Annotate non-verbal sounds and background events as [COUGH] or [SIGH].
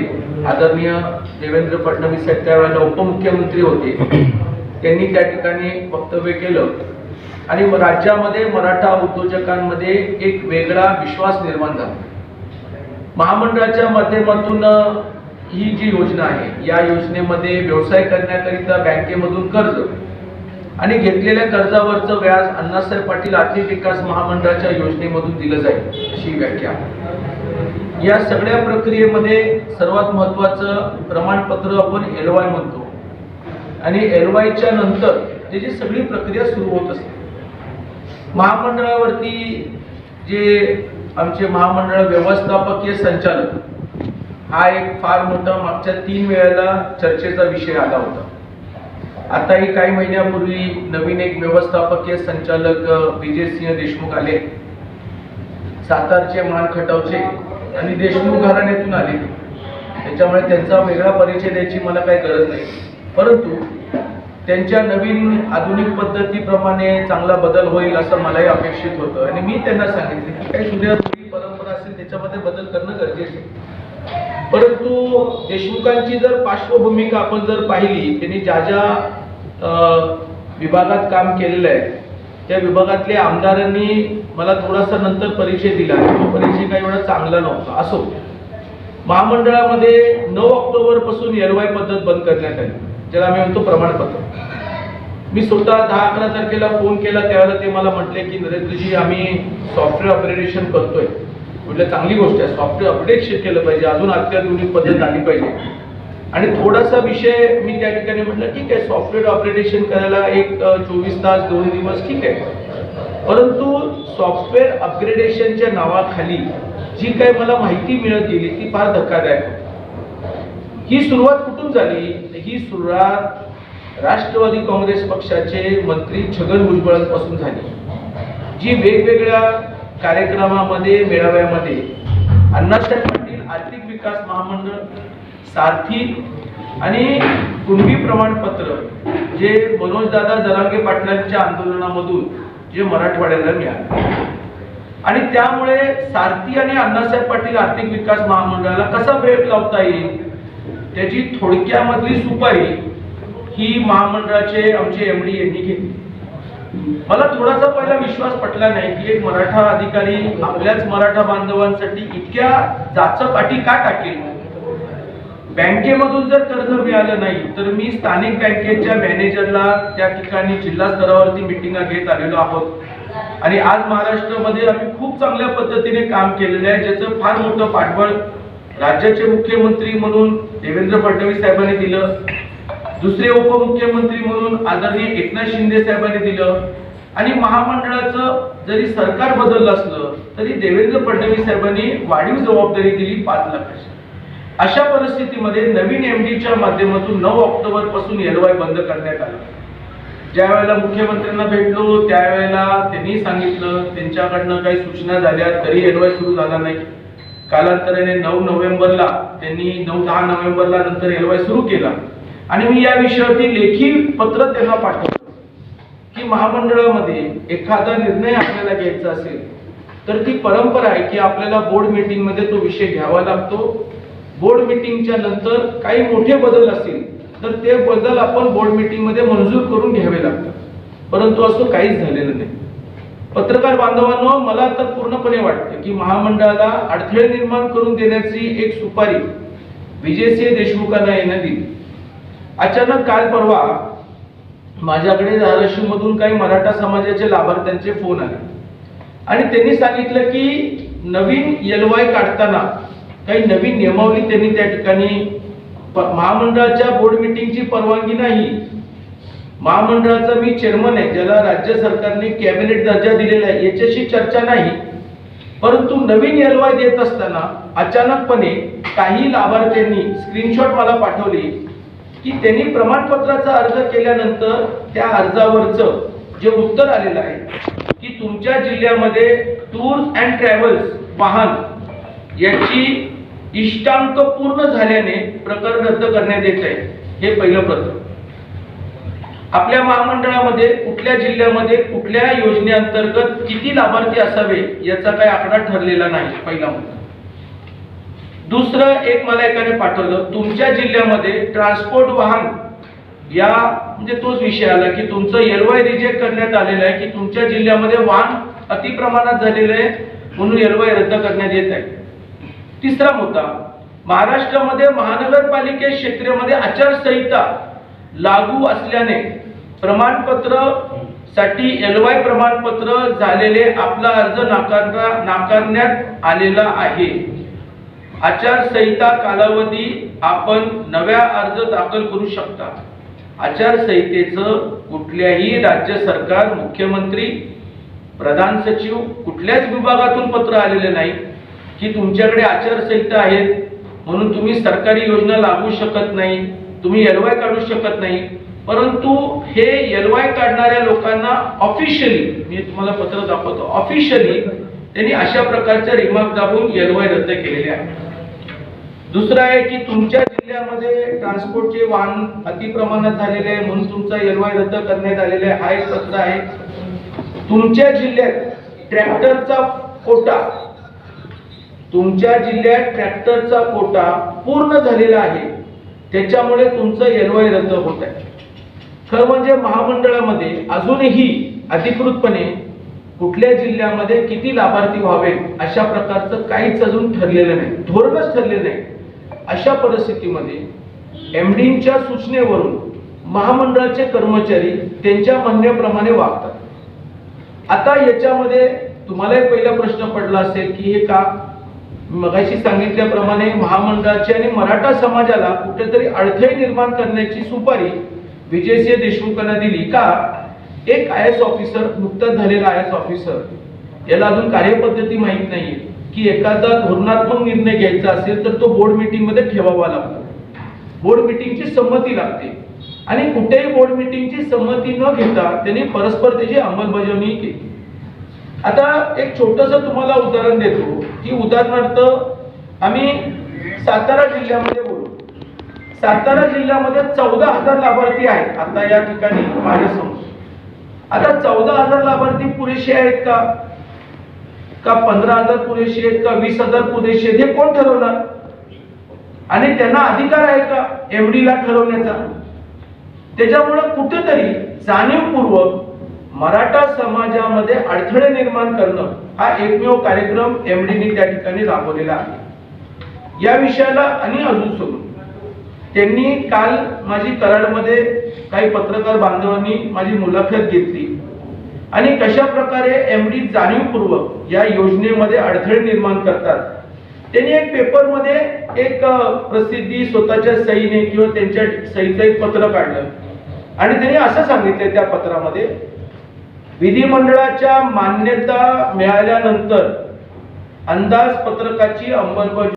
राज्यामध्ये आदरणीय देवेंद्र फडणवीस त्यावेळेला उपमुख्यमंत्री होते. [COUGHS] त्यांनी त्या ठिकाणी वक्तव्य केलं. आणि राज्यामध्ये मराठा उद्योजकांमध्ये एक वेगळा विश्वास निर्माण झाला. महामंडळाच्या माध्यमातून ही जी योजना आहे या योजनेमध्ये व्यवसाय करण्याकरिता बँकेमधून कर्ज आणि घेतलेल्या कर्जावरचं व्याज अण्णासाहेब पाटील आर्थिक विकास महामंडळाच्या योजनेमधून दिलं जाईल अशी व्याख्या या सगळ्या प्रक्रियेमध्ये सर्वात महत्वाचं प्रमाणपत्र आपण एल वाय म्हणतो. आणि एल वायच्या नंतर त्याची सगळी प्रक्रिया सुरू होत असते महामंडळावरती जे आमचे महामंडळ व्यवस्थापकीय संचालक हा एक फार मोठा मागच्या तीन वेळेला चर्चेचा विषय आला होता. आताही काही महिन्यापूर्वी नवीन एक व्यवस्थापकीय संचालक विजय सिंह देशमुख आले. सातारचे मान खटावचे आणि देशमुख घराण्यातून आले. त्याच्यामुळे त्यांचा वेगळा परिचय द्यायची मला काही गरज नाही. परंतु त्यांच्या नवीन आधुनिक पद्धतीप्रमाणे चांगला बदल होईल असं मलाही अपेक्षित होतं. आणि मी त्यांना सांगितले की काही जुन्या परंपरा असेल त्याच्यामध्ये बदल करणं गरजेचं आहे. परंतु देशमुखांची जर पार्श्वभूमिका आपण जर पाहिली त्यांनी ज्या ज्या विभागात काम केलेलं आहे त्या विभागातल्या आमदारांनी मला थोडासा नंतर परिचय दिला तो परिचय काही एवढा चांगला नव्हता. असो महामंडळामध्ये नऊ ऑक्टोबरपासून एलवाय पद्धत बंद करण्यात आली ज्याला आम्ही म्हणतो प्रमाणपत्र. मी स्वतः दहा अकरा तारखेला फोन केला त्यावेळेला ते मला म्हटले की नरेंद्रजी आम्ही सॉफ्टवेअर अपग्रेडेशन करतोय. म्हटलं चांगली गोष्ट आहे. सॉफ्टवेअर अपडेट केलं पाहिजे. अजून अत्याधुनिक पद्धत आली पाहिजे. आणि थोडासा विषय मी त्या ठिकाणी म्हटलं ठीक आहे सॉफ्टवेअर अपडेटेशन करायला एक चोवीस तास दोन दिवस ठीक आहे. परंतु सॉफ्टवेअर अपग्रेडेशनच्या नावाखाली जी काही मला माहिती मिळत गेली ती फार धक्कादायक ही सुरुवात कुठून झाली? ही सुरुवात राष्ट्रवादी काँग्रेस पक्षाचे मंत्री छगन भुजबळांपासून झाली. जी वेगवेगळ्या कार्यक्रमामध्ये मेळाव्यामध्ये अण्णासाहेब पाटील आर्थिक विकास महामंडळ सारथी आणि कुणबी प्रमाणपत्र जे मनोजदादा जरांगे पाटलांच्या आंदोलनामधून जे मराठवाड्याला मिळाले. आणि त्यामुळे सारथी आणि अण्णासाहेब पाटील आर्थिक विकास महामंडळाला कसा ब्रेक लावता येईल? त्याची थोडक्यामधली सुपारी ही महामंडळाचे आमचे एम डी यांनी घेतली. मला थोडासा पहिला विश्वास पटला नाही की एक मराठा अधिकारी आपल्याच मराठा बांधवांसाठी इतक्या जाचकाठी का टाकेल? बँकेमधून जर कर्ज मिळालं नाही तर मी स्थानिक बँकेच्या मॅनेजरला त्या ठिकाणी जिल्हा स्तरावरती मिटिंगा घेत आलेलो आहोत. आणि आज महाराष्ट्रामध्ये आम्ही खूप चांगल्या पद्धतीने काम केलेलं आहे ज्याचं फार मोठं पाठबळ राज्याचे मुख्यमंत्री म्हणून देवेंद्र फडणवीस साहेबांनी दिलं. दुसरे उपमुख्यमंत्री म्हणून आदरणीय एकनाथ शिंदे साहेबांनी दिलं. आणि महामंडळाचं जरी सरकार बदललं असलं तरी देवेंद्र फडणवीस साहेबांनी वाढीव जबाबदारी दिली पाच लाखाची. अशा परिस्थितीमध्ये नवीन एमडीच्या माध्यमातून नऊ ऑक्टोबरपासून एलवाय बंद करण्यात आलं. ज्या वेळेला मुख्यमंत्र्यांना भेटलो त्यावेळेला त्यांनी सांगितलं त्यांच्याकडनं काही सूचना झाल्या तरी एलवाय सुरू झाला नाही. कालांतराने नऊ नोव्हेंबरला त्यांनी नऊ दहा नोव्हेंबरला नंतर एलवाय सुरू केला. आणि मी या विषयावरती लेखी पत्र त्यांना पाठवलं. की महामंडळामध्ये एखादा निर्णय आपल्याला घ्यायचा असेल तर ती परंपरा आहे की आपल्याला बोर्ड मीटिंगमध्ये तो विषय घ्यावा लागतो. बोर्ड मीटिंगच्या नंतर काही मोठे बदल असतील तर ते बदल आपण बोर्ड मीटिंगमध्ये मंजूर करून घ्यावे लागतात. परंतु असं काहीच झालेलं नाही. पत्रकार बांधवांनो मला तर पूर्णपणे वाटतं की महामंडळाला अडथळे निर्माण करून देण्याची एक सुपारी विजयसिंह देशमुखांना येणं दिली अचानक काल परवा माझ्याकडे धाराशिवमधून काही मराठा समाजाचे लाभार्थ्यांचे फोन आले. आणि त्यांनी सांगितलं की नवीन एलवाय काढताना काही नवीन नियमावली त्यांनी त्या ठिकाणी प- महामंडळाच्या बोर्ड मिटिंगची परवानगी नाही. महामंडळाचा मी चेअरमन आहे ज्याला राज्य सरकारने कॅबिनेट दर्जा दिलेला आहे याच्याशी चर्चा नाही. परंतु नवीन एलवाय देत असताना अचानकपणे काही लाभार्थ्यांनी स्क्रीनशॉट मला पाठवले. की त्यांनी प्रमाणपत्राचा अर्ज केल्यानंतर त्या अर्जावरचं जे उत्तर आलेलं आहे की तुमच्या जिल्ह्यामध्ये टूर्स अँड ट्रॅव्हल्स वाहन याची इष्टांक पूर्ण झाल्याने प्रकरण रद्द करण्यात येत आहे. हे पहिलं प्रथम आपल्या महामंडळामध्ये कुठल्या जिल्ह्यामध्ये कुठल्या योजनेअंतर्गत किती लाभार्थी असावे याचा काही आकडा ठरलेला नाही पहिला मुद्दा. दुसरं एक मला एकाने पाठवलं तुमच्या जिल्ह्यामध्ये ट्रान्सपोर्ट वाहन या म्हणजे तोच विषय आला की तुमचं एलवाय रिजेक्ट करण्यात आलेलं आहे की तुमच्या जिल्ह्यामध्ये वाहन अतिप्रमाणात झालेलं आहे म्हणून एलवाय रद्द करण्यात येत आहे. तिसरा मुद्दा महाराष्ट्रामध्ये महानगरपालिके क्षेत्रामध्ये आचारसंहिता लागू असल्याने प्रमाणपत्रसाठी एल वाय प्रमाणपत्र झालेले आपला अर्ज नाकारण्यात आलेला आहे. आचारसंहिता कालावधी आपण नव्या अर्ज दाखल करू शकता. आचारसंहितेचं कुठल्याही राज्य सरकार मुख्यमंत्री प्रधान सचिव कुठल्याच विभागातून पत्र आलेले नाही की तुमच्याकडे आचारसंहिता आहेत म्हणून तुम्ही सरकारी योजना लागू शकत नाही तुम्ही एलवाय काढू शकत नाही. परंतु हे एलवाय काढणाऱ्या लोकांना ऑफिशियली मी तुम्हाला पत्र दाखवतो ऑफिशियली त्यांनी अशा प्रकारच्या रिमार्क दाबून एलवाय रद्द केलेले आहे दुसरं आहे की तुमच्या जिल्ह्यामध्ये ट्रान्सपोर्टचे वाहन अतिप्रमाणात झालेले आहे म्हणून तुमचा एलवाय रद्द करण्यात आलेला आहे. हा एक पत्र आहे. तुमच्या जिल्ह्यात ट्रॅक्टरचा कोटा तुमच्या जिल्ह्यात ट्रॅक्टरचा कोटा पूर्ण झालेला आहे. त्याच्यामुळे तुमचं एलवाय रद्द होत आहे. खरं म्हणजे महामंडळामध्ये अजूनही अधिकृतपणे कुठल्या जिल्ह्यामध्ये किती लाभार्थी व्हावे अशा प्रकारचं काहीच अजून ठरलेलं नाही धोरणच ठरलेलं नाही. अशा परिस्थितीमध्ये एमडींच्या सूचनेवरून महामंडळाचे कर्मचारी त्यांच्या म्हणण्याप्रमाणे वागतात. आता याच्यामध्ये तुम्हालाही पहिला प्रश्न पडला असेल की हे का? मगाशी सांगितल्याप्रमाणे महामंडळाचे आणि मराठा समाजाला कुठेतरी अडथळे निर्माण करण्याची सुपारी विजयसिंह देशमुखांना दिली का? एक आय एस ऑफिसर नुकताच झालेला आय एस ऑफिसर याला अजून कार्यपद्धती माहीत नाहीये. की एखादा धोरणात्मक निर्णय घ्यायचा असेल तर तो बोर्ड मीटिंगमध्ये ठेवावा लागतो. बोर्ड मीटिंगची संमती लागते. आणि कुठेही बोर्ड मीटिंगची संमती न घेता त्यांनी परस्पर त्याची अंमलबजावणी केली. आता एक छोटस तुम्हाला उदाहरण देतो. की उदाहरणार्थ आम्ही सातारा जिल्ह्यामध्ये बोलू. सातारा जिल्ह्यामध्ये चौदा हजार लाभार्थी आहेत आता या ठिकाणी माझ्यासमोर. आता चौदा हजार लाभार्थी पुरेसे आहेत का? का पंधरा हजार पुरेसे आहेत का? वीस हजार पुरेसे आहेत? हे कोण ठरवणार? आणि त्यांना अधिकार आहे का एमडी ला ठरवण्याचा? त्याच्यामुळे कुठेतरी जाणीवपूर्वक मराठा समाजामध्ये अडथळे निर्माण करणं हा एकमेव कार्यक्रम एमडीने त्या ठिकाणी राबवलेला आहे. या विषयाला आणि अजून सोडून त्यांनी काल माझी कराडमध्ये काही पत्रकार बांधवांनी माझी मुलाखत घेतली. आणि कशा प्रकारे एमडी जाणीवपूर्वक या योजनेमध्ये अडथळे निर्माण करतात त्यांनी एक पेपरमध्ये एक प्रसिद्धी स्वतःच्या सहीने किंवा त्यांच्या सहीचं एक पत्र काढलं. आणि त्यांनी असं सांगितलं त्या पत्रामध्ये विधिमंडळाच्या मान्यता मिळाल्यानंतर अंदाजपत्रकाची अंमलबजावणी